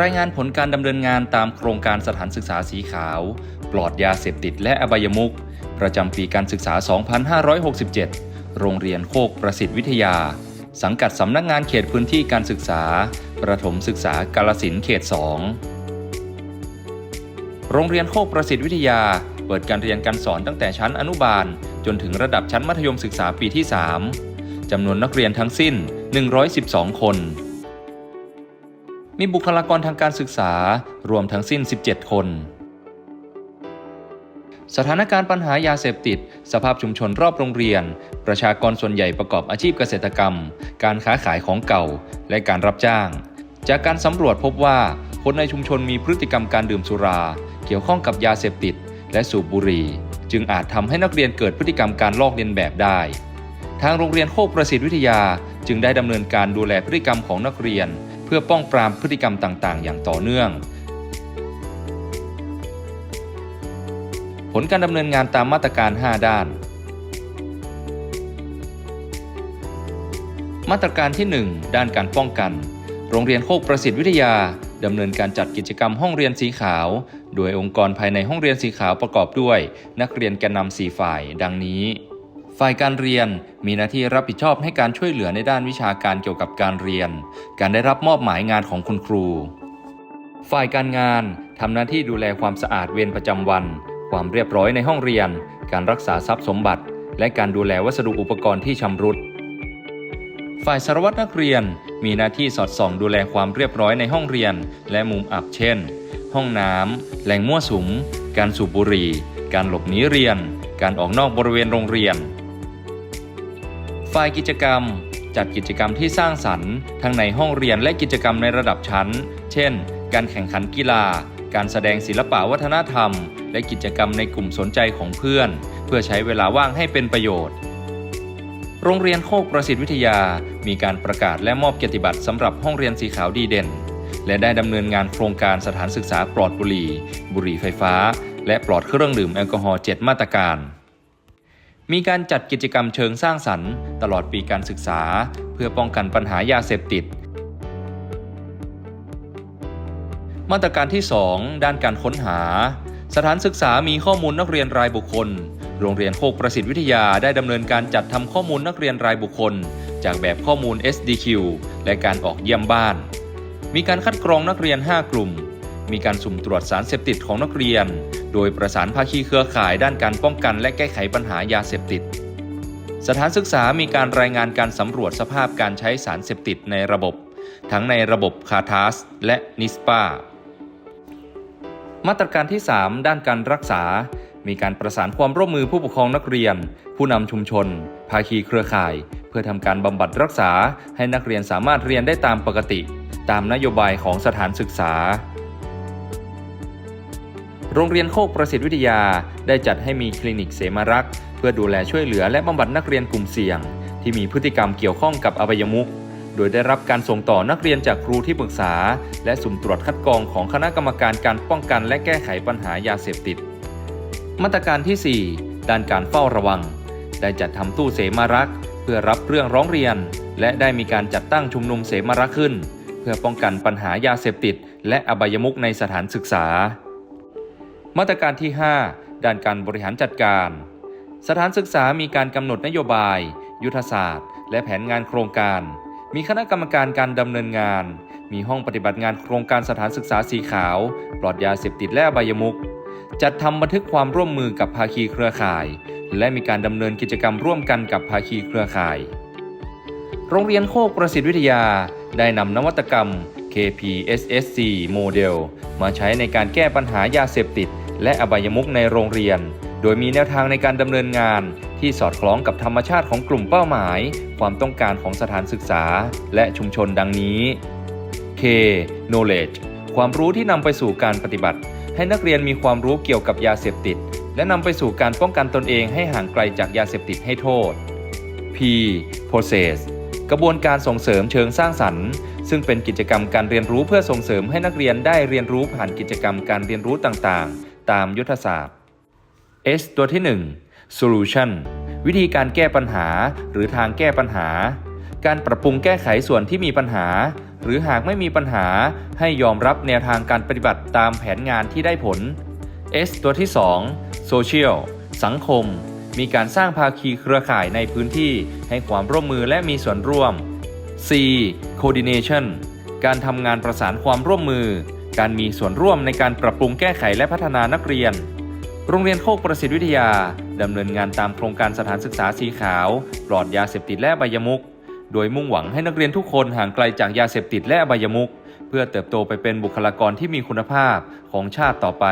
รายงานผลการดำเนินงานตามโครงการสถานศึกษาสีขาว ปลอดยาเสพติดและอบายมุขประจำปีการศึกษา 2567 โรงเรียนโคกประสิทธิวิทยา สังกัดสำนักงานเขตพื้นที่การศึกษา ประถมศึกษากาลสินเขต 2 โรงเรียนโคกประสิทธิวิทยา เปิดการเรียนการสอนตั้งแต่ชั้นอนุบาล จนถึงระดับชั้นมัธยมศึกษาปีที่ 3จำนวนนักเรียนทั้งสิ้น 112 คน มีบุคลากรทางการศึกษารวมทั้งสิ้น 17 คน สถานการณ์ปัญหายาเสพติด สภาพชุมชนรอบโรงเรียน ประชากรส่วนใหญ่ประกอบอาชีพเกษตรกรรม การค้าขายของเก่า และการรับจ้าง จากการสำรวจพบว่าคนในชุมชนมีพฤติกรรมการดื่มสุรา เกี่ยวข้องกับยาเสพติด และสูบบุหรี่ จึงอาจทำให้นักเรียนเกิดพฤติกรรมการลอกเลียนแบบได้ ทางโรงเรียนโคกประสิทธิวิทยาจึงได้ดำเนินการดูแลพฤติกรรมของนักเรียน พื่อป้องปรามพฤติกรรมต่าง ๆ อย่างต่อเนื่อง ผลการดำเนินงานตามมาตรการ 5 ด้าน มาตรการที่ 1 ด้านการป้องกัน โรงเรียนโคกประสิทธิวิทยาดำเนินการจัดกิจกรรมห้องเรียนสีขาว โดยองค์กรภายในห้องเรียนสีขาวประกอบด้วย นักเรียนแกนนำ4ฝ่าย ดังนี้ ฝ่ายการเรียนมีหน้าที่รับผิดชอบให้การช่วยเหลือในด้านวิชาการเกี่ยวกับการเรียน การได้รับมอบหมายงานของคุณครู ฝ่ายการงานทำหน้าที่ดูแลความสะอาดเวรประจำวัน ความเรียบร้อยในห้องเรียน การรักษาทรัพย์สมบัติ และการดูแลวัสดุอุปกรณ์ที่ชำรุด ฝ่ายสารวัตรนักเรียนมีหน้าที่สอดส่องดูแลความเรียบร้อยในห้องเรียน และมุมอับเช่น ห้องน้ำแหล่งมั่วสุม การสูบบุหรี่ การหลบหนีเรียน การออกนอกบริเวณโรงเรียน ฝ่ายกิจกรรม จัดกิจกรรมที่สร้างสรรค์ทั้งในห้องเรียนและกิจกรรมในระดับชั้น เช่น การแข่งขันกีฬา การแสดงศิลปะวัฒนธรรม และกิจกรรมในกลุ่มสนใจของเพื่อน เพื่อใช้เวลาว่างให้เป็นประโยชน์โรงเรียนโคกประสิทธิวิทยา มีการประกาศและมอบเกียรติบัตรสำหรับห้องเรียนสีขาวดีเด่น และได้ดำเนินงานโครงการสถานศึกษาปลอดบุหรี่ บุหรี่ไฟฟ้า และปลอดเครื่องดื่มแอลกอฮอล์7มาตรการ มีการจัดกิจกรรมเชิงสร้างสรรค์ ตลอดปีการศึกษา เพื่อป้องกันปัญหายาเสพติด มาตรการที่ 2 ด้านการค้นหา สถานศึกษามีข้อมูลนักเรียนรายบุคคล โรงเรียนโคกประสิทธิวิทยาได้ดำเนินการจัดทำข้อมูลนักเรียนรายบุคคล จากแบบข้อมูล SDQ และการออกเยี่ยมบ้าน มีการคัดกรองนักเรียน 5 กลุ่ม มีการสุ่มตรวจสารเสพติดของนักเรียน โดยประสานภาคีเครือข่ายด้านการป้องกันและแก้ไขปัญหายาเสพติด สถานศึกษามีการรายงานการสำรวจสภาพการใช้สารเสพติดในระบบ ทั้งในระบบคาทาสและนิสปามาตรการที่ 3 ด้านการรักษา มีการประสานความร่วมมือผู้ปกครองนักเรียน ผู้นำชุมชน ภาคีเครือข่าย เพื่อทำการบำบัดรักษาให้นักเรียนสามารถเรียนได้ตามปกติ ตามนโยบายของสถานศึกษา โรงเรียนโคกประสิทธิวิทยา ได้จัดให้มีคลินิกเสมารักษ์เพื่อดูแลช่วยเหลือและบำบัดนักเรียนกลุ่มเสี่ยง ที่มีพฤติกรรมเกี่ยวข้องกับอบายมุขโดยได้รับการส่งต่อนักเรียนจากครูที่ปรึกษา และสุ่มตรวจคัดกรองของคณะกรรมการการป้องกันและแก้ไขปัญหายาเสพติด มาตรการที่ 4 ด้านการเฝ้าระวัง ได้จัดทำตู้เสมารักษ์เพื่อรับเรื่องร้องเรียน และได้มีการจัดตั้งชุมนุมเสมารักษ์ขึ้น เพื่อป้องกันปัญหายาเสพติด และอบายมุขในสถานศึกษา มาตรการที่ 5 ด้านการบริหารจัดการ สถานศึกษามีการกำหนดนโยบาย ยุทธศาสตร์ และแผนงานโครงการ มีคณะกรรมการการดำเนินงาน มีห้องปฏิบัติงานโครงการสถานศึกษาสีขาว ปลอดยาเสพติดและอบายมุขจัดทำบันทึกความร่วมมือกับภาคีเครือข่าย และมีการดำเนินกิจกรรมร่วมกันกับภาคีเครือข่าย โรงเรียนโคกประสิทธิวิทยาได้นำนวัตกรรม KPSSC โมเดลมาใช้ในการแก้ปัญหายาเสพติด และอบายมุขในโรงเรียน โดยมีแนวทางในการดำเนินงาน ที่สอดคล้องกับธรรมชาติของกลุ่มเป้าหมาย ความต้องการของสถานศึกษา และชุมชนดังนี้ K knowledge ความรู้ที่นำไปสู่การปฏิบัติ ให้นักเรียนมีความรู้เกี่ยวกับยาเสพติด และนำไปสู่การป้องกันตนเองให้ห่างไกลจากยาเสพติดให้โทษ P process กระบวนการส่งเสริมเชิงสร้างสรรค์ ซึ่งเป็นกิจกรรมการเรียนรู้เพื่อส่งเสริมให้นักเรียนได้เรียนรู้ผ่านกิจกรรมการเรียนรู้ต่างๆ ตามยุทธศาสตร์ S ตัวที่ 1 solution วิธีการแก้ปัญหาหรือทางแก้ปัญหา การปรับปรุงแก้ไขส่วนที่มีปัญหา หรือหากไม่มีปัญหาให้ยอมรับแนวทางการปฏิบัติตามแผนงานที่ได้ผล S ตัวที่ 2 Social สังคม มีการสร้างภาคีเครือข่ายในพื้นที่ให้ความร่วมมือและมีส่วนร่วม C Coordination การทำงานประสานความร่วมมือ การมีส่วนร่วมในการปรับปรุงแก้ไขและพัฒนานักเรียน โรงเรียนโคกประสิทธิวิทยา ดำเนินงานตามโครงการสถานศึกษาสีขาว ปลอดยาเสพติดและใบยมุก โดยมุ่งหวังให้นักเรียนทุกคนห่างไกลจากยาเสพติดและใบยมุก เพื่อเติบโตไปเป็นบุคลากรที่มีคุณภาพของชาติต่อไป